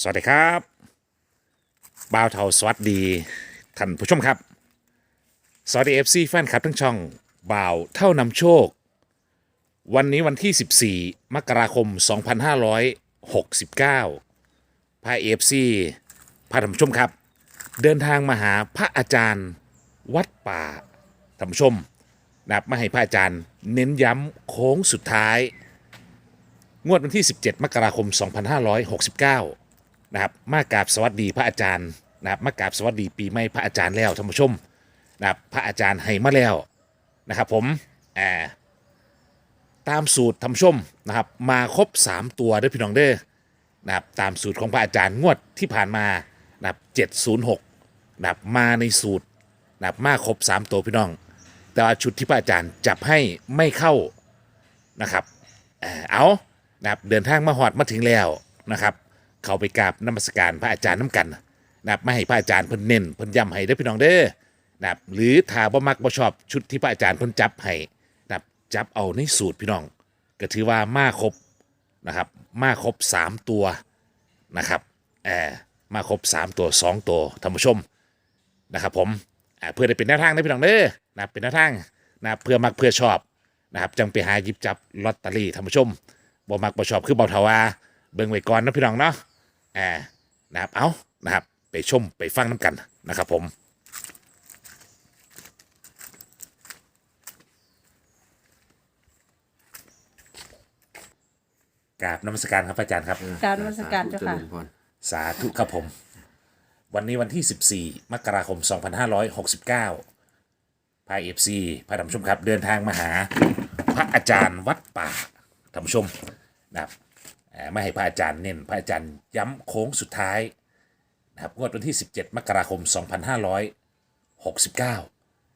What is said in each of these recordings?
สวัสดีครับบ่าวเทาสวัสดีท่านผู้ชมครับ สวัสดีเอฟซีแฟนคลับทั้งช่องบ่าวเท่านำโชค วันนี้วันที่ 14 มกราคม 2569พาเอฟซีพาท่านผู้ชมครับ เดินทางมาหาพระอาจารย์วัดป่าท่านผู้ชมนะครับมาให้พระอาจารย์เน้นย้ำโค้งสุดท้าย งวดวันที่ 17 มกราคม 2569 นะครับมากราบสวัสดีพระอาจารย์นะครับมากราบสวัสดีปีใหม่พระอาจารย์แล้วท่านผู้ชมนะครับพระอาจารย์ให้มาแล้วนะครับผมแอบตามสูตรท่านผู้ชมนะครับมาครบ 3 ตัวด้อพี่น้องเด้อนะครับตามสูตรของพระอาจารย์งวดที่ผ่านมานะครับ706นะครับมาในสูตรนะครับมาครบ 3 ตัวพี่น้อง แต่ว่าชุดที่พระอาจารย์จับให้ไม่เข้านะครับเอ่อเอานะครับเดินทางมาหอดมาถึงแล้วนะครับ เข้าไปกราบนมัสการพระอาจารย์น้ำกันนะครับไม่ให้พระอาจารย์เพิ่นเน้นเพิ่นย้ำให้ได้อพี่น้องเด้อนะครับหรือถ้าบ่มักบ่ชอบชุดที่พระอาจารย์เพิ่นจับให้นะครับจับเอาในสูตรพี่น้อง ก็ถือว่ามาครบนะครับมาครบ3ตัวนะครับแอบมาครบ3ตัว2ตัวท่านผู้ชมนะครับผมอ่าเพื่อได้เป็นแนวทางได้อพี่น้องเด้อนะครับเป็นแนวทางนะครับเพื่อมักเพื่อชอบนะครับจังไปหาหยิบจับลอตเตอรี่ท่านผู้ชมบ่มักบ่ชอบคือเบาเทาวาเบิ่งไว้ก่อนนะพี่น้องเนาะ อบนะครับเอานะครับ ไปชมไปฟังน้ำกันนะครับผมกราบนมัสการครับอาจารย์ครับ กรารนมัสการเจ้าค่ะจริญพรสาธุครับผม วันนี้วันที่ 14 มกราคม 2569พายเอฟซีพาท่านผู้ชมครับ เดินทางมาหา พระอาจารย์วัดป่าท่านผู้ชมนะครับเอ่อ ไม่ให้พระอาจารย์เน้นพระอาจารย์ย้ำโค้งสุดท้ายนะครับงวดวันที่ 17 มกราคม 2569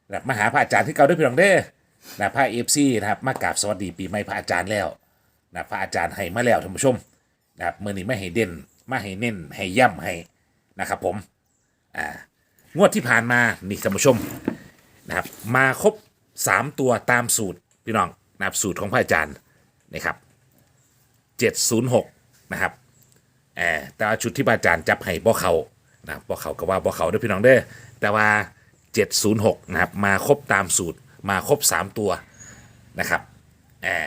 นะครับมาหาพระอาจารย์ที่เก่าด้วยพี่น้องเด้อนะพระเอฟซีนะครับมากราบสวัสดีปีใหม่พระอาจารย์แล้วนะพระอาจารย์ให้มาแล้วท่านผู้ชมนะครับมือนี้ไม่ให้เด่นไม่ให้เน้นให้ย่ำให้นะครับผมอ่างวดที่ผ่านมานี่ท่านผู้ชมนะครับมาครบ 3 ตัวตามสูตรพี่น้องนะครับสูตรของพระอาจารย์นะครับ 706 นะครับเออแต่ว่าชุดที่อาจารย์จับให้บ่เขานะครับบ่เขาก็ว่าบ่เขาเด้อพี่น้องเด้อแต่ว่า 706 นะครับ มาครบตามสูตรมาครบ 3 ตัวนะครับเออ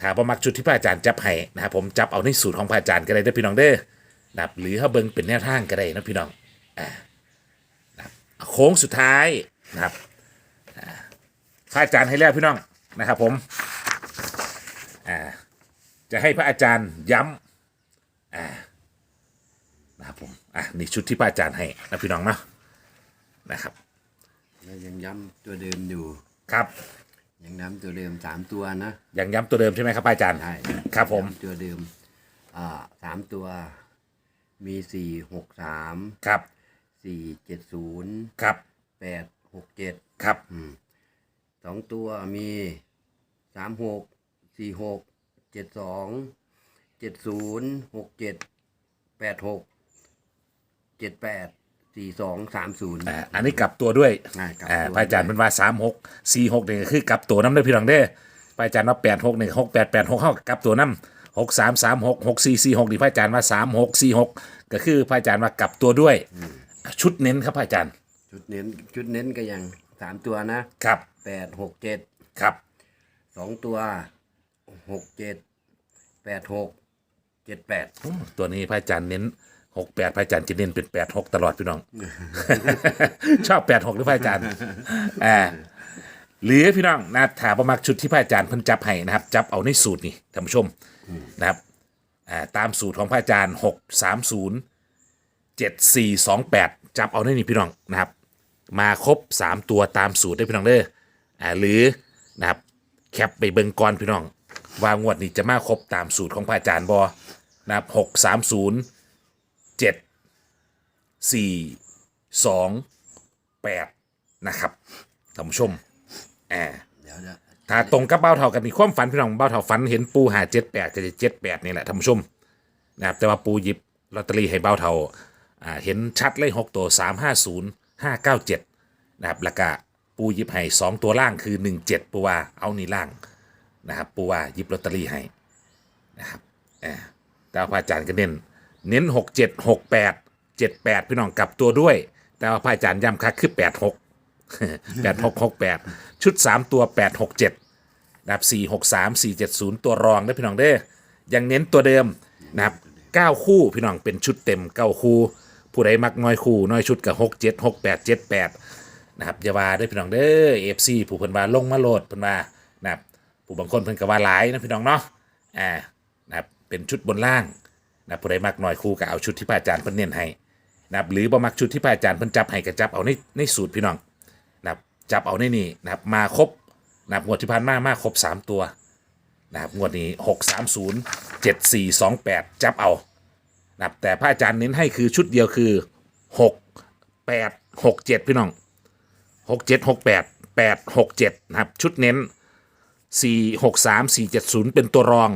ถ้าประมักชุดที่พระอาจารย์จับให้นะครับผมจับเอาในสูตรของพระอาจารย์ก็ได้เด้อพี่น้องเด้อนะครับหรือถ้าเบิ่งเป็นแนวทางก็ได้นะพี่น้องอ่านะครับโค้งสุดท้ายนะครับอ่าพระอาจารย์ให้แล้วพี่น้องนะครับผมอ่า จะให้พระอาจารย์ย้ำอ่านะครับผมอะนี่ชุดที่พระอาจารย์ให้นะพี่น้องเนาะนะครับแล้วยังย้ำตัวเดิมอยู่ ครับยังย้ำตัวเดิมสามตัวนะยังย้ำตัวเดิมใช่ไหมครับพระอาจารย์ใช่ครับผมย้ำตัวเดิมอ่าสามตัวมีสี่หกสามครับสี่เจ็ดศูนย์ครับแปดหกเจ็ดครับสองตัวมีสามหกสี่หก เจ็ดสองเจ็ดศูนย์หกเจ็ดแปดหกเจ็ดแปดสี่สองสามศูนย์ อ่าอันนี้กลับตัวด้วยอ่ากลับอ่าตัวพระอาจารย์เป็นว่าสามหกสี่หกนี่ก็คือกลับตัวน้ำเด้อพี่น้องเด้อพระอาจารย์ว่าแปดหกหนึ่งหกแปดแปดหกเข้ากลับตัวน้ำหกสามสามหกหกสี่สี่หกนี่พระอาจารย์ว่าสามหกสี่หกก็คือพระอาจารย์ว่ากลับตัวด้วย ชุดเน้นครับพระอาจารย์ชุดเน้นชุดเน้นก็ยังสามตัวนะครับแปดหกเจ็ดครับสองตัว หกเจ็ดแปดหกเจ็ดแปดอืมตัวนี้พระอาจารย์เน้นหกแปดพระอาจารย์จะเน้นเป็นแปดหกตลอดพี่น้อง ชอบแปดหกหรือพระอาจารย์อ่าหรือพี่น้องนะถาประมักชุดที่พระอาจารย์เพิ่นจับให้นะครับ จับเอาในสูตรนี่ท่านผู้ชมนะครับอ่าตามสูตรของพระอาจารย์หกสามศูนย์เจ็ดสี่สองแปดจับเอาในนี่พี่น้องนะครับ มาครบสามตัวตามสูตรได้พี่น้องเด้ออ่าหรือนะครับแคปไปเบิ่งก่อนพี่น้อง ว่างวดนี้จะมาครบตามสูตรของพระอาจารย์บอนะครับหกสามศูนย์เจ็ดสี่สองแปดนะครับท่านผู้ชมอ่าเดี๋ยวจะถ้าตรงกับเบ้าเท่ากันนี่ความฝันพี่น้องเบ้าเท่าฝันเห็นปูหาเจ็ดแปดก็จะเจ็ดแปดนี่แหละท่านผู้ชมนะครับแต่ว่าปูหยิบลอตเตอรี่ให้เบ้าเท่าอ่าเห็นชัดเลยหกตัวสามห้าศูนย์ห้าเก้าเจ็ดนะครับแล้วก็ปูหยิบให้สองตัวล่างคือหนึ่งเจ็ดปูว่าเอานี่ล่าง นะครับปูว่ายิบลอตเตอรี่ให้นะครับอ่าแต่ว่าพระอาจารย์ก็เน้นเน้นหกเจ็ดหกแปดเจ็ดแปดพี่น้องกลับตัวด้วย แต่ว่าพระอาจารย์ย้ำคักคือแปดหกแปดหกหกแปดชุดสามตัวแปดหกเจ็ดนะครับสี่หกสามสี่เจ็ดศูนย์ตัวรองได้พี่น้องเด้อยังเน้นตัวเดิมนะครับเก้าคู่พี่น้องเป็นชุดเต็มเก้าคู่ ผู้ใดมักน้อยคู่น้อยชุดกับหกเจ็ดหกแปดเจ็ดแปดนะครับอย่าว่าได้พี่น้องเด้อเอฟซีผู้เพิ่นว่าลงมาโหลดเพิ่นว่า ผู้บางคนเพิ่นก็ว่าหลายนะพี่น้องเนาะอ่านะครับเป็นชุดบนล่างนะผู้ใดมักหน้อยครูก็เอาชุดที่พระอาจารย์เพิ่นเน้นให้นะครับหรือบ่มักชุดที่พระอาจารย์เพิ่นจับให้ก็จับเอาในในสูตรพี่น้องนะครับจับเอาในนี่นะครับมาครบนะครับงวดที่ผ่านมามาครบ 3 ตัวนะครับงวดนี้ 6 3 0 7 4 2 8 จับเอานะครับแต่พระอาจารย์เน้นให้คือชุดเดียวคือ 6 8 6 7 พี่น้อง 6 7 6 8 8 6 7นะครับชุดเน้น 4 6 3 4 7 0 เป็นตัวรอง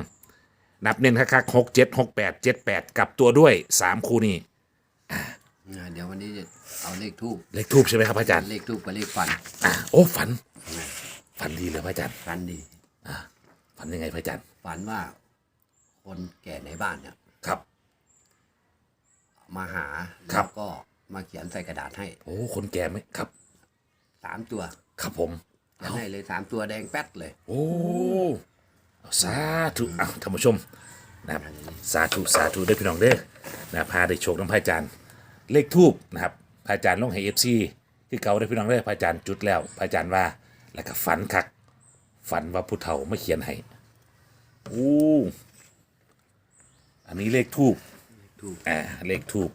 นับเน้นคักๆ6 7 6 8 7 8กับตัวด้วย 3 คู่นี้ อ่าเดี๋ยววันนี้จะเอาเลขทูบเลขทูบใช่ไหมครับพระอาจารย์เลขทูบกับเลขฟันอะโอ้ฝัน ฝันดีเลยพระอาจารย์ฟันดี ฝันยังไงพระอาจารย์ฝันว่าคนแก่ในบ้านเนี่ยครับ มาหาครัแล้บ วก็มาเขียนใส่กระดาษให้โอ้คนแก่ไหมครับสามตัว ครับผม เขียนให้เลยสามตัวแดงแป๊ดเลย โอ้เอาสาธุเอาท่านผู้ชมนะครับสาธุสาธุได้อพี่น้องเด้อนะพาได้โชคน้ำพระอาจารย์เลขทูบนะครับพระอาจารย์ลงให้เอฟซีที่เก่าได้อพี่น้องเด้อพระอาจารย์จุดแล้วพระอาจารย์ว่าแล้วก็ฝันคัก ฝันว่าผู้เฒ่ามาเขียนให้โอ้อันนี้เลขทูบทูบอ่าเลขทูบ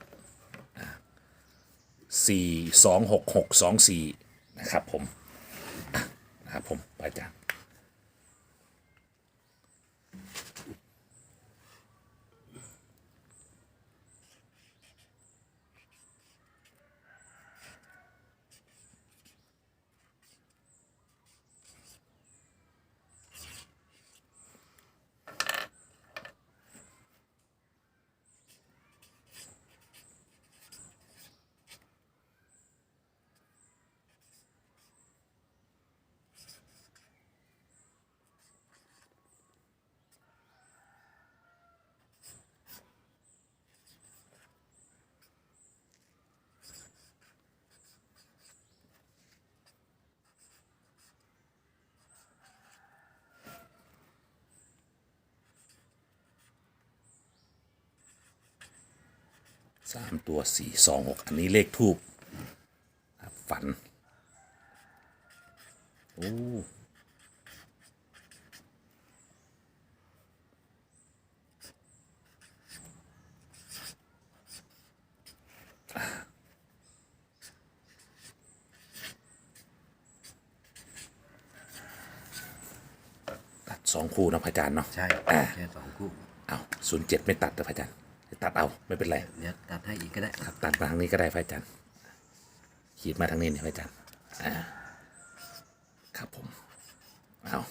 สี่สองหกหกสองสี่นะครับผมอะนะ ครับผมพระอาจารย์ สามตัวสี่สองหกอันนี้เลขทูบฝัน โอ้ตัดสองคู่นะพระอาจารย์เนาะใช่แค่สองคู่เอาศูนย์เจ็ดไม่ตัดนะพระอาจารย์ ตัดเอาไม่เป็นไรเดี๋ยวตัดให้อีกก็ได้ครับตัดมาทางนี้ก็ได้พระอาจารย์ขีดมาทางนี้นี่พระอาจารย์อ่าครับผมเอา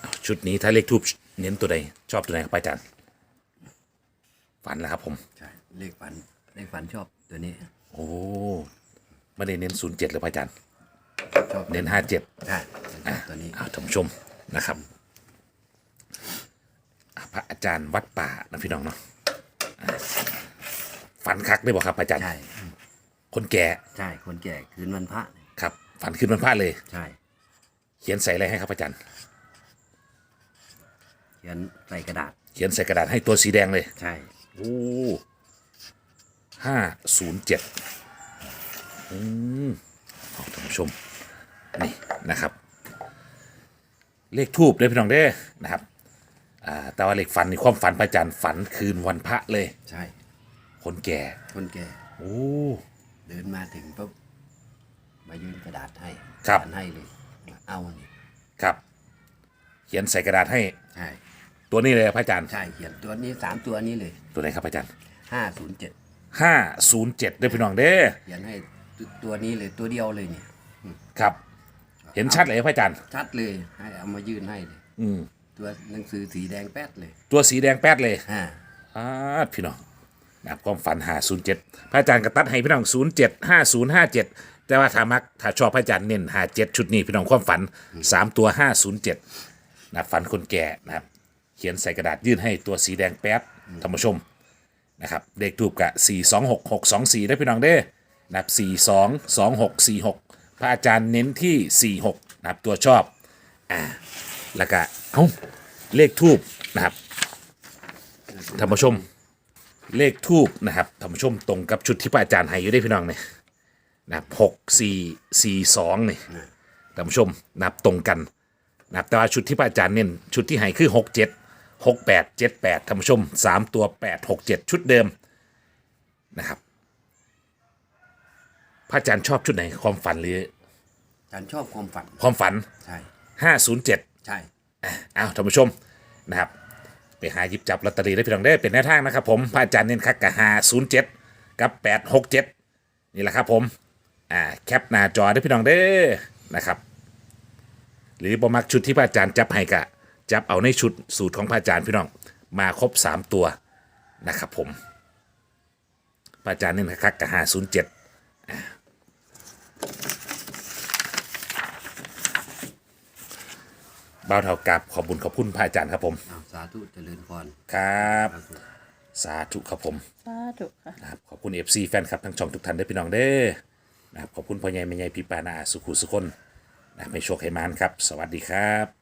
เอาชุดนี้ถ้าเลขทูบเน้นตัวใดชอบตัวไหนครับพระอาจารย์ ฝันแล้วครับผม ใช่เลขฟันเลขฟันชอบตัวนี้ โอ้ไม่ได้เน้นศูนย์เจ็ดเลยพระอาจารย์ชอบเน้นห้าเจ็ดใช่ชอบตัวนี้อ้าวท่านผู้ชมนะครับอะพระอาจารย์วัดป่านะพี่น้องเนาะอะฝันคักได้บอกครับอาจารย์ใช่คนแก่ใช่คนแก่คืนวันพระเนี่ยครับฝันขึ้นวันพระเลย ใช่ เขียนใส่อะไรให้ครับอาจารย์ เขียนใส่กระดาษ เขียนใส่กระดาษให้ตัวสีแดงเลย ใช่ โอ้ห้าศูนย์เจ็ดอืมเอาท่านผู้ชม นี่ นะครับ เลขทูบเลยพี่น้องเด้อนะครับ อ่า แต่ว่าเลขฝันนี่ความฝันพระอาจารย์ฝันคืนวันพระเลย ใช่ คนแก่ คนแก่ โอ้ เดินมาถึงปุ๊บมายื่นกระดาษให้ครับเขียนให้เลย เอานี่ ครับ เขียนใส่กระดาษให้ ใช่ ตัวนี้เลยพระอาจารย์ ใช่เขียนตัวนี้สามตัวนี้เลยตัวไหนครับพระอาจารย์ห้าศูนย์เจ็ดห้าศูนย์เจ็ดด้วยพี่น้องเด้อเขียนให้ตัวตัวนี้เลยตัวเดียวเลยเนี่ยครับ เห็นชัดเลยพระอาจารย์ ชัดเลยให้เอามายื่นให้เลยอืมตัวหนังสือสีแดงแป๊ดเลยตัวสีแดงแป๊ดเลยอ่าอ่าพี่น้องนะครับความฝันหาศูนย์เจ็ดพระอาจารย์กระตัดให้พี่น้องศูนย์เจ็ดห้าศูนย์ห้าเจ็ดแต่ว่าถ้ามักถ้าชอบพระอาจารย์เน้นหาเจ็ดชุดนี้พี่น้องความฝันสามตัวห้าศูนย์เจ็ดนะฝันคนแก่นะครับเขียนใส่กระดาษยื่นให้ตัวสีแดงแป๊บท่านผู้ชมนะครับเลขทูบกะสี่สองหกหกสองสี่ได้พี่น้องเด้อนะครับสี่สองสองหกสี่หกพระอาจารย์เน้นที่สี่หกนะครับตัวชอบอ่าแล้วก็เอ้าเลขทูบนะครับท่านผู้ชมเลขทูบนะครับท่านผู้ชมตรงกับชุดที่พระอาจารย์ให้อยู่ได้พี่น้องเนี่ยนะครับหกสี่สี่สองเนี่ยท่านผู้ชมนับตรงกันนะครับแต่ว่าชุดที่พระอาจารย์เน้นชุดที่ให้คือหกเจ็ด หกแปดเจ็ดแปดท่านผู้ชมสามตัวแปดหกเจ็ดชุดเดิมนะครับพระอาจารย์ชอบชุดไหนความฝันหรือฉันชอบความฝัน ความฝัน ใช่ห้าศูนย์เจ็ดใช่อ้าวท่านผู้ชมนะครับ ไปหาหยิบจับลอตเตอรี่ได้พี่น้องได้อเป็นแนวทางนะครับผมพระอาจารย์เน้นคักกับหาศูนย์เจ็ดกับแปดหกเจ็ดนี่แหละครับผม อ่าแคปหน้าจอได้พี่น้องเด้อนะครับ หรือบมักชุดที่พระอาจารย์จับให้กะ จับเอาในชุดสูตรของพระอาจารย์พี่น้องมาครบสามตัวนะครับผมพระอาจารย์เน้นคักกับหาศูนย์เจ็ดบ่าวเท่ากับขอบคุญขอบคุณพระอาจารย์ครับผม อ้าวสาธุเจริญพรครับ สาธุ สาธุครับผม สาธุค่ะ นะครับขอบคุณ FC แฟนคลับทั้งช่องทุกท่านด้วยพี่น้องเด้อนะครับขอบคุณพ่อใหญ่แม่ใหญ่พี่ปานาสุขุสุคนนะครับให้โชคให้มานครับ สวัสดีครับ